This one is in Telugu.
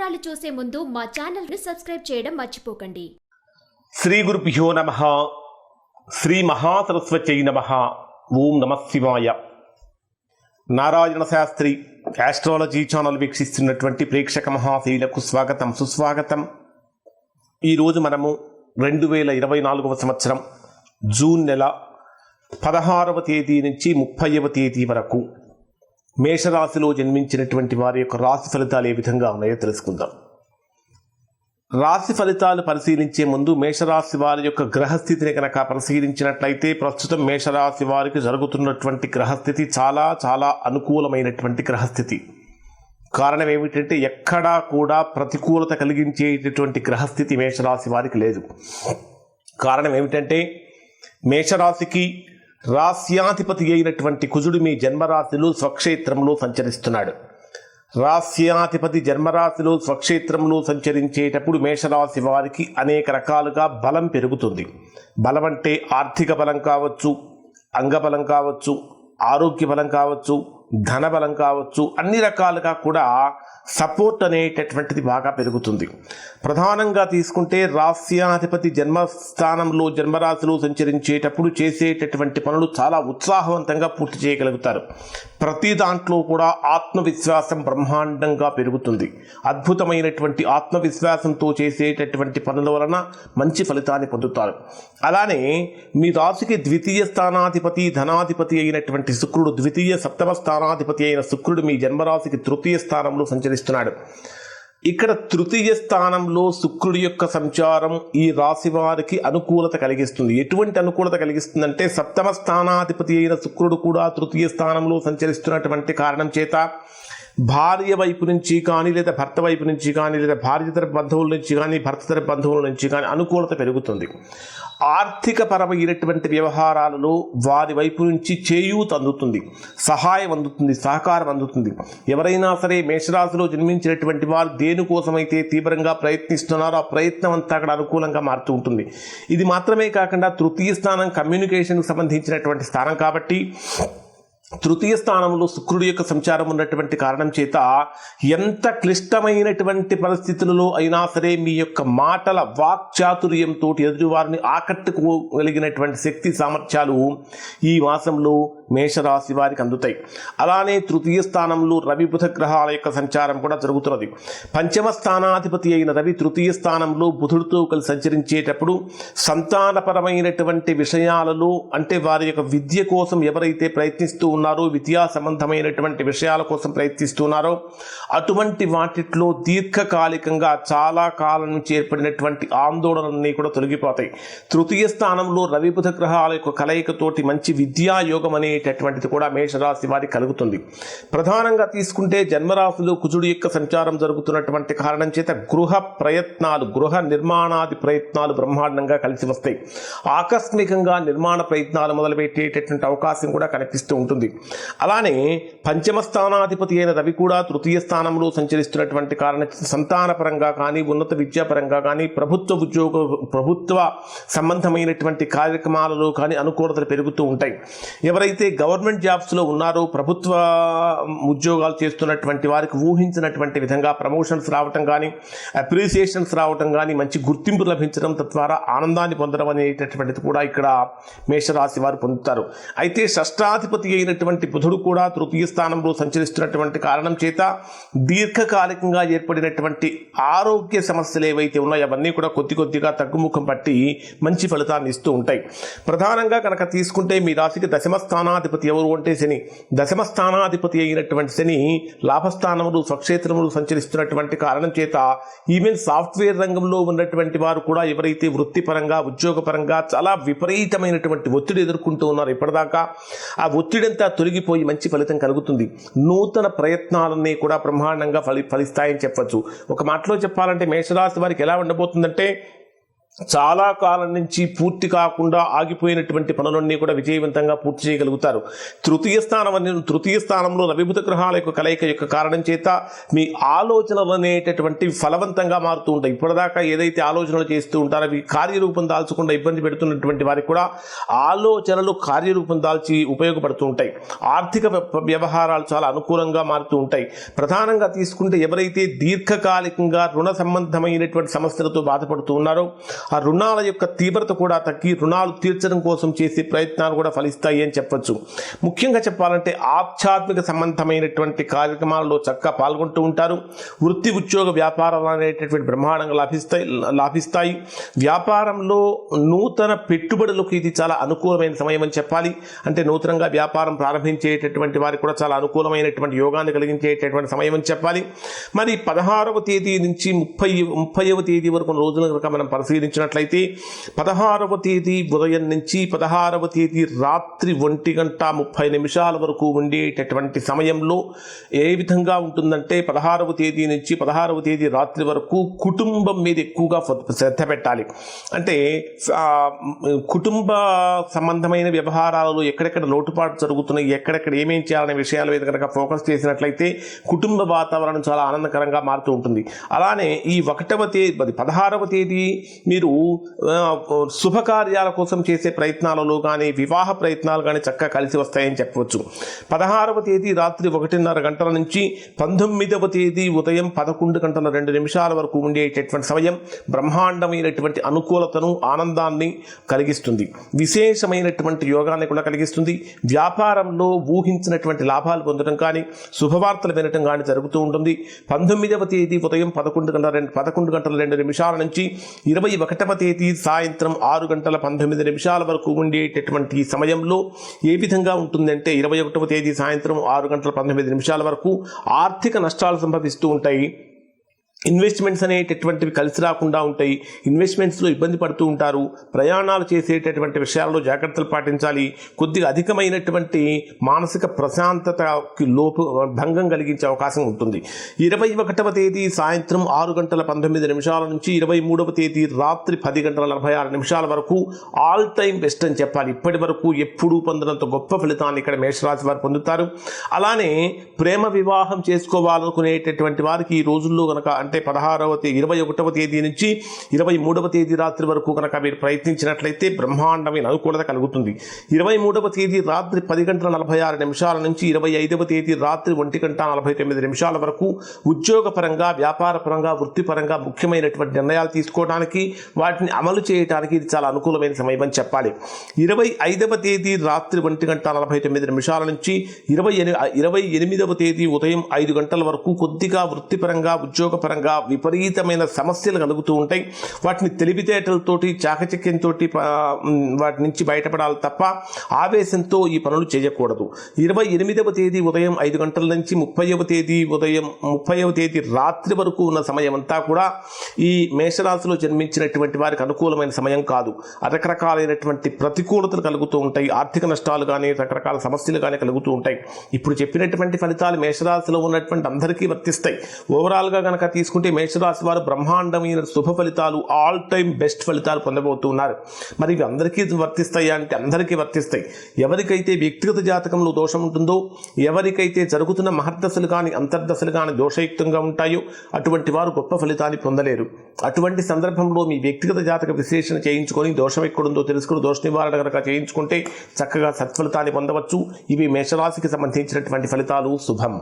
వివరాలు చూసే ముందు మా ఛానల్ని సబ్స్క్రైబ్ చేయడం మర్చిపోకండి. శ్రీ గురుభ్యో నమ. శ్రీ మహాసరస్వత్యై నమ. ఓం నమ శివాయ. నారాయణ శాస్త్రి ఆస్ట్రాలజీ ఛానల్ వీక్షిస్తున్నటువంటి ప్రేక్షక మహాశైలకు స్వాగతం సుస్వాగతం. ఈరోజు మనము రెండు వేల ఇరవై నాలుగవ సంవత్సరం జూన్ నెల పదహారవ తేదీ నుంచి ముప్పైవ తేదీ వరకు మేషరాశిలో జన్మించినటువంటి వారి యొక్క రాశి ఫలితాలు ఏ విధంగా ఉన్నాయో తెలుసుకుందాం. రాశి ఫలితాలు పరిశీలించే ముందు మేషరాశి వారి యొక్క గ్రహస్థితిని కనుక పరిశీలించినట్లయితే ప్రస్తుతం మేషరాశి వారికి జరుగుతున్నటువంటి గ్రహస్థితి చాలా చాలా అనుకూలమైనటువంటి గ్రహస్థితి. కారణం ఏమిటంటే ఎక్కడా కూడా ప్రతికూలత కలిగించేటటువంటి గ్రహస్థితి మేషరాశి వారికి లేదు. కారణం ఏమిటంటే మేషరాశికి రాస్యాధిపతి అయినటువంటి కుజుడు మీ జన్మరాశిలో స్వక్షేత్రంలో సంచరిస్తున్నాడు. రాస్యాధిపతి జన్మరాశిలో స్వక్షేత్రంలో సంచరించేటప్పుడు మేషరాశి వారికి అనేక రకాలుగా బలం పెరుగుతుంది. బలం అంటే ఆర్థిక బలం కావచ్చు అంగబలం కావచ్చు ఆరోగ్య బలం కావచ్చు ధన బలం కావచ్చు అన్ని రకాలుగా కూడా సపోర్ట్ అనేటటువంటిది బాగా పెరుగుతుంది. ప్రధానంగా తీసుకుంటే రాస్యాధిపతి జన్మస్థానంలో జన్మరాశిలో సంచరించేటప్పుడు చేసేటటువంటి పనులు చాలా ఉత్సాహవంతంగా పూర్తి చేయగలుగుతారు. ప్రతి దాంట్లో కూడా ఆత్మవిశ్వాసం బ్రహ్మాండంగా పెరుగుతుంది. అద్భుతమైనటువంటి ఆత్మవిశ్వాసంతో చేసేటటువంటి పనుల వలన మంచి ఫలితాన్ని పొందుతారు. అలానే మీ రాశికి ద్వితీయ స్థానాధిపతి ధనాధిపతి అయినటువంటి శుక్రుడు ద్వితీయ సప్తమ స్థానం స్థానాధిపతి అయిన శుక్రుడు మీ జన్మరాశికి తృతీయ స్థానంలో సంచరిస్తున్నాడు. ఇక్కడ తృతీయ స్థానంలో శుక్రుడి యొక్క సంచారం ఈ రాశి వారికి అనుకూలత కలిగిస్తుంది. ఎటువంటి అనుకూలత కలిగిస్తుందంటే సప్తమ స్థానాధిపతి అయిన శుక్రుడు కూడా తృతీయ స్థానంలో సంచరిస్తున్నటువంటి కారణం చేత భార్య వైపు నుంచి కానీ లేదా భర్త వైపు నుంచి కానీ లేదా భార్య తరపు బంధువుల నుంచి కానీ భర్త తరపు బంధువుల నుంచి కానీ అనుకూలత పెరుగుతుంది. ఆర్థికపరమైనటువంటి వ్యవహారాలలో వారి వైపు నుంచి చేయూత అందుతుంది సహాయం అందుతుంది సహకారం అందుతుంది. ఎవరైనా సరే మేషరాశిలో జన్మించినటువంటి వారు దేనికోసమైతే తీవ్రంగా ప్రయత్నిస్తున్నారో ఆ ప్రయత్నం అంతా అక్కడ అనుకూలంగా మారుతూ ఉంటుంది. ఇది మాత్రమే కాకుండా తృతీయ స్థానం కమ్యూనికేషన్కు సంబంధించినటువంటి స్థానం కాబట్టి తృతీయ స్థానంలో శుక్రుడి యొక్క సంచారం ఉన్నటువంటి కారణం చేత ఎంత క్లిష్టమైనటువంటి పరిస్థితులలో అయినా సరే మీ యొక్క మాటల వాక్చాతుర్యంతో ఎదుటివారిని ఆకట్టుకోగలిగినటువంటి శక్తి సామర్థ్యాలు ఈ మాసంలో మేషరాశి వారికి అందుతాయి. అలానే తృతీయ స్థానంలో రవి బుధ గ్రహాల యొక్క సంచారం కూడా జరుగుతున్నది. పంచమ స్థానాధిపతి అయిన రవి తృతీయ స్థానంలో బుధుడితో కలిసి సంచరించేటప్పుడు సంతానపరమైనటువంటి విషయాలలో అంటే వారి యొక్క విద్య కోసం ఎవరైతే ప్రయత్నిస్తూ ఉన్నారో విద్యా సంబంధమైనటువంటి విషయాల కోసం ప్రయత్నిస్తున్నారో. అటువంటి వాటిట్లో దీర్ఘకాలికంగా చాలా కాలం నుంచి ఏర్పడినటువంటి ఆందోళనలన్నీ కూడా తొలగిపోతాయి. తృతీయ స్థానంలో రవి బుధ గ్రహాల యొక్క కలయికతోటి మంచి విద్యా యోగం అనేటటువంటిది కూడా మేషరాశి వారి కలుగుతుంది. ప్రధానంగా తీసుకుంటే జన్మరాశిలో కుజుడు యొక్క సంచారం జరుగుతున్నటువంటి కారణం చేత గృహ ప్రయత్నాలు గృహ నిర్మాణాది ప్రయత్నాలు బ్రహ్మాండంగా కలిసి వస్తాయి. ఆకస్మికంగా నిర్మాణ ప్రయత్నాలు మొదలుపెట్టేటటువంటి అవకాశం కూడా కనిపిస్తూ ఉంటుంది. అలానే పంచమ స్థానాధిపతి అయిన రవి కూడా తృతీయ స్థానంలో సంచరిస్తున్నటువంటి కారణ సంతాన సంతానపరంగా కానీ ఉన్నత విద్యాపరంగా కానీ ప్రభుత్వ ఉద్యోగ ప్రభుత్వ సంబంధమైనటువంటి కార్యక్రమాలలో కానీ అనుకూలతలు పెరుగుతూ ఉంటాయి. ఎవరైతే గవర్నమెంట్ జాబ్స్లో ఉన్నారో ప్రభుత్వ ఉద్యోగాలు చేస్తున్నటువంటి వారికి ఊహించినటువంటి విధంగా ప్రమోషన్స్ రావటం కానీ అప్రిసియేషన్స్ రావటం కానీ మంచి గుర్తింపు లభించడం తద్వారా ఆనందాన్ని పొందడం అనేటటువంటిది కూడా ఇక్కడ మేషరాశి వారు పొందుతారు. అయితే షష్టాధిపతి అయినటువంటి బుధుడు కూడా తృతీయ స్థానంలో సంచరిస్తున్నటువంటి కారణం చేత దీర్ఘకాలికంగా ఏర్పడినటువంటి ఆరోగ్య సమస్యలు ఏవైతే ఉన్నాయో అవన్నీ కూడా కొద్ది కొద్దిగా తగ్గుముఖం పట్టి మంచి ఫలితాన్ని ఇస్తూ ఉంటాయి. ప్రధానంగా కనుక తీసుకుంటే మీ రాశికి దశమ స్థానాధిపతి ఎవరు అంటే శని. దశమ స్థానాధిపతి అయినటువంటి శని లాభస్థానములు స్వక్షేత్రములు సంచరిస్తున్నటువంటి కారణం చేత ఈవెన్ సాఫ్ట్వేర్ రంగంలో ఉన్నటువంటి వారు కూడా ఎవరైతే వృత్తిపరంగా ఉద్యోగపరంగా చాలా విపరీతమైనటువంటి ఒత్తిడి ఎదుర్కొంటూ ఉన్నారు ఇప్పటిదాకా ఆ ఒత్తిడంతా తొలగిపోయి మంచి ఫలితం కలుగుతుంది. నూతన ప్రయత్నాలన్నీ కూడా బ్రహ్మాండంగా ఫలి ఫలిస్తాయని చెప్పచ్చు. ఒక మాటలో చెప్పాలంటే మేషరాశి వారికి ఎలా ఉండబోతుందంటే చాలా కాలం నుంచి పూర్తి కాకుండా ఆగిపోయినటువంటి పనులన్నీ కూడా విజయవంతంగా పూర్తి చేయగలుగుతారు. తృతీయ స్థానం అనే తృతీయ స్థానంలో రవిబుధ గ్రహాల యొక్క కలయిక యొక్క కారణం చేత మీ ఆలోచనలు అనేటటువంటి ఫలవంతంగా మారుతూ ఉంటాయి. ఇప్పటిదాకా ఏదైతే ఆలోచనలు చేస్తూ ఉంటారో అవి కార్యరూపం దాల్చకుండా ఇబ్బంది పెడుతున్నటువంటి వారికి కూడా ఆలోచనలు కార్యరూపం దాల్చి ఉపయోగపడుతూ ఉంటాయి. ఆర్థిక వ్య- వ్యవహారాలు చాలా అనుకూలంగా మారుతూ ఉంటాయి. ప్రధానంగా తీసుకుంటే ఎవరైతే దీర్ఘకాలికంగా రుణ సంబంధమైనటువంటి సమస్యలతో బాధపడుతూ ఉన్నారో ఆ రుణాల యొక్క తీవ్రత కూడా తగ్గి రుణాలు తీర్చడం కోసం చేసే ప్రయత్నాలు కూడా ఫలిస్తాయి అని చెప్పొచ్చు. ముఖ్యంగా చెప్పాలంటే ఆధ్యాత్మిక సంబంధమైనటువంటి కార్యక్రమాల్లో చక్కగా పాల్గొంటూ ఉంటారు. వృత్తి ఉద్యోగ వ్యాపారాలు అనేటటువంటి బ్రహ్మాండంగా లాభిస్తాయి లాభిస్తాయి. వ్యాపారంలో నూతన పెట్టుబడులకు ఇది చాలా అనుకూలమైన సమయం అని చెప్పాలి. అంటే నూతనంగా వ్యాపారం ప్రారంభించేటటువంటి వారికి కూడా చాలా అనుకూలమైనటువంటి యోగాన్ని కలిగించేటటువంటి సమయం అని చెప్పాలి. మరి పదహారవ తేదీ నుంచి ముప్పై ముప్పైవ తేదీ వరకు రోజుల కనుక మనం పరిశీలించినట్లయితే పదహారవ తేదీ ఉదయం నుంచి పదహారవ తేదీ రాత్రి ఒంటి గంట ముప్పై నిమిషాల వరకు ఉండేటటువంటి సమయంలో ఏ విధంగా ఉంటుందంటే పదహారవ తేదీ నుంచి పదహారవ తేదీ రాత్రి వరకు కుటుంబం మీద ఎక్కువగా శ్రద్ధ పెట్టాలి. అంటే కుటుంబ సంబంధమైన వ్యవహారాలలో ఎక్కడెక్కడ లోటుపాటు జరుగుతున్నాయి ఎక్కడెక్కడ ఏమేం చేయాలనే విషయాల మీద కనుక ఫోకస్ చేసినట్లయితే కుటుంబ వాతావరణం చాలా ఆనందకరంగా మారుతూ ఉంటుంది. అలానే ఈ ఒకటవ తేదీ పదహారవ తేదీ మీరు మీరు శుభకార్యాల కోసం చేసే ప్రయత్నాలలో కానీ వివాహ ప్రయత్నాలు కానీ చక్కగా కలిసి వస్తాయని చెప్పవచ్చు. పదహారవ తేదీ రాత్రి ఒకటిన్నర గంటల నుంచి పంతొమ్మిదవ తేదీ ఉదయం పదకొండు గంటల రెండు నిమిషాల వరకు ఉండేటటువంటి సమయం బ్రహ్మాండమైనటువంటి అనుకూలతను ఆనందాన్ని కలిగిస్తుంది. విశేషమైనటువంటి యోగాన్ని కూడా కలిగిస్తుంది. వ్యాపారంలో ఊహించినటువంటి లాభాలు పొందడం కానీ శుభవార్తలు వినటం కానీ జరుగుతూ ఉంటుంది. పంతొమ్మిదవ తేదీ ఉదయం పదకొండు గంటల రెండు పదకొండు గంటల రెండు నిమిషాల నుంచి ఇరవై ఒకటవ తేదీ సాయంత్రం ఆరు గంటల పంతొమ్మిది నిమిషాల వరకు ఉండేటటువంటి సమయంలో ఏ విధంగా ఉంటుందంటే ఇరవై ఒకటవ తేదీ సాయంత్రం ఆరు గంటల పంతొమ్మిది నిమిషాల వరకు ఆర్థిక నష్టాలు సంభవిస్తూ ఉంటాయి. ఇన్వెస్ట్మెంట్స్ అనేటటువంటివి కలిసి రాకుండా ఉంటాయి. ఇన్వెస్ట్మెంట్స్లో ఇబ్బంది పడుతూ ఉంటారు. ప్రయాణాలు చేసేటటువంటి విషయాల్లో జాగ్రత్తలు పాటించాలి. కొద్దిగా అధికమైనటువంటి మానసిక ప్రశాంతతకి లోపు భంగం కలిగించే అవకాశం ఉంటుంది. ఇరవై ఒకటవ తేదీ సాయంత్రం ఆరు గంటల పంతొమ్మిది నిమిషాల నుంచి ఇరవై మూడవ తేదీ రాత్రి పది గంటల నలభై ఆరు నిమిషాల వరకు ఆల్ టైమ్ బెస్ట్ అని చెప్పాలి. ఇప్పటి వరకు ఎప్పుడూ పొందినంత గొప్ప ఫలితాన్ని ఇక్కడ మేషరాశి వారు పొందుతారు. అలానే ప్రేమ వివాహం చేసుకోవాలనుకునేటటువంటి వారికి ఈ రోజుల్లో కనుక అంటే పదహారవ తేదీ ఇరవై ఒకటవ తేదీ నుంచి ఇరవై మూడవ తేదీ రాత్రి వరకు కనుక మీరు ప్రయత్నించినట్లయితే బ్రహ్మాండమైన అనుకూలత కలుగుతుంది. ఇరవై మూడవ తేదీ రాత్రి పది గంటల నలభై ఆరు నిమిషాల నుంచి ఇరవై ఐదవ తేదీ రాత్రి ఒంటి గంట నలభై తొమ్మిది నిమిషాల వరకు ఉద్యోగపరంగా వ్యాపారపరంగా వృత్తిపరంగా ముఖ్యమైనటువంటి నిర్ణయాలు తీసుకోవడానికి వాటిని అమలు చేయడానికి ఇది చాలా అనుకూలమైన సమయం అని చెప్పాలి. ఇరవై ఐదవ తేదీ రాత్రి ఒంటి గంట నలభై తొమ్మిది నిమిషాల నుంచి ఇరవై ఎని ఇరవై ఎనిమిదవ తేదీ ఉదయం ఐదు గంటల వరకు కొద్దిగా వృత్తిపరంగా ఉద్యోగపరంగా విపరీతమైన సమస్యలు కలుగుతూ ఉంటాయి. వాటిని తెలివితేటలతోటి చాకచక్యంతో వాటి నుంచి బయటపడాలి తప్ప ఆవేశంతో ఈ పనులు చేయకూడదు. ఇరవై ఎనిమిదవ తేదీ ఉదయం ఐదు గంటల నుంచి ముప్పైవ తేదీ ఉదయం ముప్పైవ తేదీ రాత్రి వరకు ఉన్న సమయం అంతా కూడా ఈ మేషరాశిలో జన్మించినటువంటి వారికి అనుకూలమైన సమయం కాదు. రకరకాలైనటువంటి ప్రతికూలతలు కలుగుతూ ఉంటాయి. ఆర్థిక నష్టాలు కానీ రకరకాల సమస్యలు కానీ కలుగుతూ ఉంటాయి. ఇప్పుడు చెప్పినటువంటి ఫలితాలు మేషరాశిలో ఉన్నటువంటి అందరికీ వర్తిస్తాయి. ఓవరాల్గా కనుక తీసుకుంటే మేషరాశి వారు బ్రహ్మాండమైన శుభ ఫలితాలు ఆల్ టైమ్ బెస్ట్ ఫలితాలు పొందబోతున్నారు. మరి ఇవి అందరికీ వర్తిస్తాయా అంటే అందరికీ వర్తిస్తాయి. ఎవరికైతే వ్యక్తిగత జాతకంలో దోషం ఉంటుందో ఎవరికైతే జరుగుతున్న మహర్దశలు కానీ అంతర్దశలు కానీ దోషయుక్తంగా ఉంటాయో అటువంటి వారు గొప్ప ఫలితాన్ని పొందలేరు. అటువంటి సందర్భంలో మీ వ్యక్తిగత జాతక విశ్లేషణ చేయించుకొని దోషం ఎక్కడుందో తెలుసుకుని దోష నివారణ కనుక చేయించుకుంటే చక్కగా సత్ఫలితాన్ని పొందవచ్చు. ఇవి మేషరాశికి సంబంధించినటువంటి ఫలితాలు. శుభం.